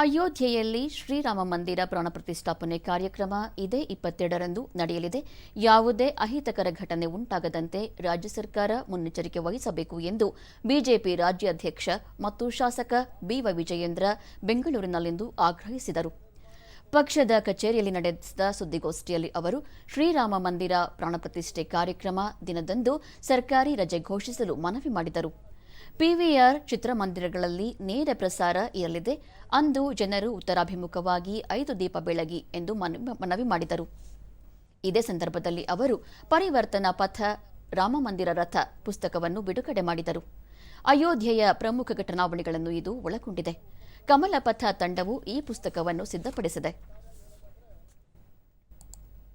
ಅಯೋಧ್ಯೆಯಲ್ಲಿ ಶ್ರೀರಾಮ ಮಂದಿರ ಪ್ರಾಣ ಪ್ರತಿಷ್ಠಾಪನೆ ಕಾರ್ಯಕ್ರಮ ಇದೇ ಇಪ್ಪತ್ತೆರಡರಂದು ನಡೆಯಲಿದೆ. ಯಾವುದೇ ಅಹಿತಕರ ಘಟನೆ ಉಂಟಾಗದಂತೆ ರಾಜ್ಯ ಸರ್ಕಾರ ಮುನ್ನೆಚ್ಚರಿಕೆ ವಹಿಸಬೇಕು ಎಂದು ಬಿಜೆಪಿ ರಾಜ್ಯಾಧ್ಯಕ್ಷ ಮತ್ತು ಶಾಸಕ ಬಿವೈ ವಿಜಯೇಂದ್ರ ಬೆಂಗಳೂರಿನಲ್ಲಿಂದು ಆಗ್ರಹಿಸಿದರು. ಪಕ್ಷದ ಕಚೇರಿಯಲ್ಲಿ ನಡೆಸಿದ ಸುದ್ದಿಗೋಷ್ಠಿಯಲ್ಲಿ ಅವರು, ಶ್ರೀರಾಮ ಮಂದಿರ ಪ್ರಾಣಪ್ರತಿಷ್ಠೆ ಕಾರ್ಯಕ್ರಮ ದಿನದಂದು ಸರ್ಕಾರಿ ರಜೆ ಘೋಷಿಸಲು ಮನವಿ ಮಾಡಿದರು. ಪಿವಿಆರ್ ಚಿತ್ರಮಂದಿರಗಳಲ್ಲಿ ನೇರ ಪ್ರಸಾರ ಇರಲಿದೆ. ಅಂದು ಜನರು ಉತ್ತರಾಭಿಮುಖವಾಗಿ ಐದು ದೀಪ ಬೆಳಗಿ ಎಂದು ಮನ- ಮನವಿ ಮಾಡಿದರು. ಇದೇ ಸಂದರ್ಭದಲ್ಲಿ ಅವರು ಪರಿವರ್ತನಾ ಪಥ, ರಾಮಮಂದಿರ ರಥ ಪುಸ್ತಕವನ್ನು ಬಿಡುಗಡೆ ಮಾಡಿದರು. ಅಯೋಧ್ಯೆಯ ಪ್ರಮುಖ ಘಟನಾವಳಿಗಳನ್ನು ಇದು ಒಳಗೊಂಡಿದೆ. ಕಮಲ ಪಥ ತಂಡವು ಈ ಪುಸ್ತಕವನ್ನು ಸಿದ್ಧಪಡಿಸಿದೆ.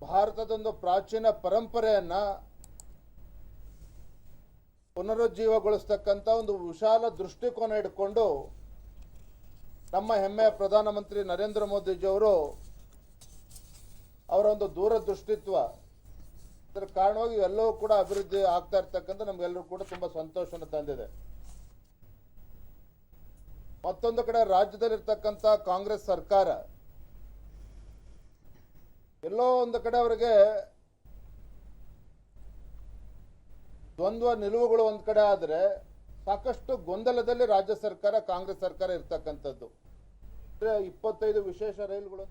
ಭಾರತದೊಂದು ಪ್ರಾಚೀನ ಪರಂಪರೆಯನ್ನ ಪುನರುಜ್ಜೀವಗೊಳಿಸ್ತಕ್ಕಂಥ ಒಂದು ವಿಶಾಲ ದೃಷ್ಟಿಕೋನ ಇಟ್ಕೊಂಡು ನಮ್ಮ ಹೆಮ್ಮೆಯ ಪ್ರಧಾನಮಂತ್ರಿ ನರೇಂದ್ರ ಮೋದಿಜಿಯವರು ಅವರ ಒಂದು ದೂರದೃಷ್ಟಿತ್ವ, ಅದರ ಕಾರಣವಾಗಿ ಎಲ್ಲವೂ ಕೂಡ ಅಭಿವೃದ್ಧಿ ಆಗ್ತಾ ಇರ್ತಕ್ಕಂಥ ನಮಗೆಲ್ಲರೂ ಕೂಡ ತುಂಬ ಸಂತೋಷನ ತಂದಿದೆ. ಮತ್ತೊಂದು ಕಡೆ ರಾಜ್ಯದಲ್ಲಿರ್ತಕ್ಕಂಥ ಕಾಂಗ್ರೆಸ್ ಸರ್ಕಾರ, ಎಲ್ಲೋ ಒಂದು ಕಡೆ ಅವರಿಗೆ ದ್ವಂದ್ವ ನಿಲುವುಗಳು ಒಂದು ಕಡೆ ಆದ್ರೆ ಸಾಕಷ್ಟು ಗೊಂದಲದಲ್ಲಿ ರಾಜ್ಯ ಸರ್ಕಾರ, ಕಾಂಗ್ರೆಸ್ ಸರ್ಕಾರ ಇರ್ತಕ್ಕಂಥದ್ದು. ಇಪ್ಪತ್ತೈದು ವಿಶೇಷ ರೈಲುಗಳು